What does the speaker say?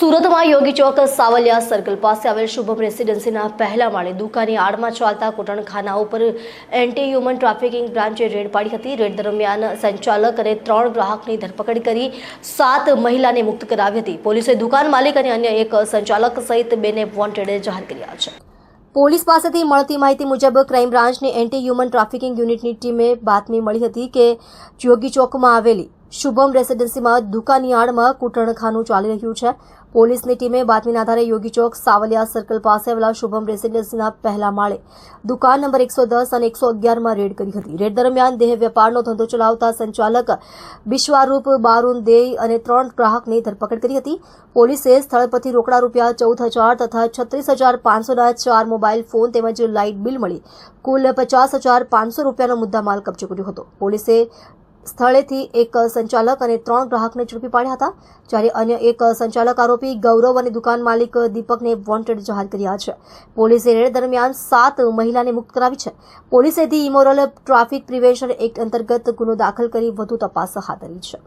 સુરતમાં યોગી ચોક સાવલિયા સર્કલ પાસે આવેલ શુભમ રેસિડેન્સીના પહેલા માળે દુકાની આડમાં ચાલતા કોટણખાના ઉપર એન્ટી હ્યુમન ટ્રાફિકિંગ બ્રાન્ચે રેડ પાડી હતી. રેડ દરમિયાન સંચાલક અને ત્રણ ગ્રાહકની ધરપકડ કરી સાત મહિલાને મુક્ત કરાવી હતી. પોલીસે દુકાન માલિક અને અન્ય એક સંચાલક સહિત બેને વોન્ટેડ જાહેર કર્યા છે. પોલીસ પાસેથી મળતી માહિતી મુજબ ક્રાઇમ બ્રાન્ચની એન્ટી હ્યુમન ટ્રાફિકિંગ યુનિટની ટીમે બાતમી મળી હતી કે યોગી ચોકમાં આવેલી શુભમ રેસીડેન્સીમાં દુકાનની આડમાં કૂટણખાનું ચાલી રહ્યું છે. પોલીસની ટીમે બાતમીના આધારે યોગી ચોક સાવલિયા સર્કલ પાસે આવેલા શુભમ રેસીડેન્સીના પહેલા માળે દુકાન નંબર એકસો દસ અને એકસો અગિયારમાં રેડ કરી હતી. રેડ દરમિયાન દેહ વેપારનો ધંધો ચલાવતા સંચાલક બિશ્વારૂપ બારૂન દેય અને ત્રણ ગ્રાહકની ધરપકડ કરી હતી. પોલીસે સ્થળ પરથી રોકડા રૂપિયા ચૌદ હજાર તથા છત્રીસ હજાર પાંચસોના ચાર મોબાઈલ ફોન તેમજ લાઇટ બિલ મળી કુલ પચાસ હજાર પાંચસો રૂપિયાનો મુદ્દામાલ કબજે કર્યો હતો. પોલીસે સ્થળેથી એક સંચાલક અને ત્રણ ગ્રાહકને ઝડપી પાડ્યા હતા, જ્યારે અન્ય એક સંચાલક આરોપી ગૌરવ અને દુકાન માલિક દીપકને વોન્ટેડ જાહેર કર્યા છે. પોલીસે રેડ દરમિયાન સાત મહિલાને મુક્ત કરાવી છે. પોલીસે the immoral traffic prevention act અંતર્ગત ગુનો દાખલ કરી વધુ તપાસ હાથ ધરી છે.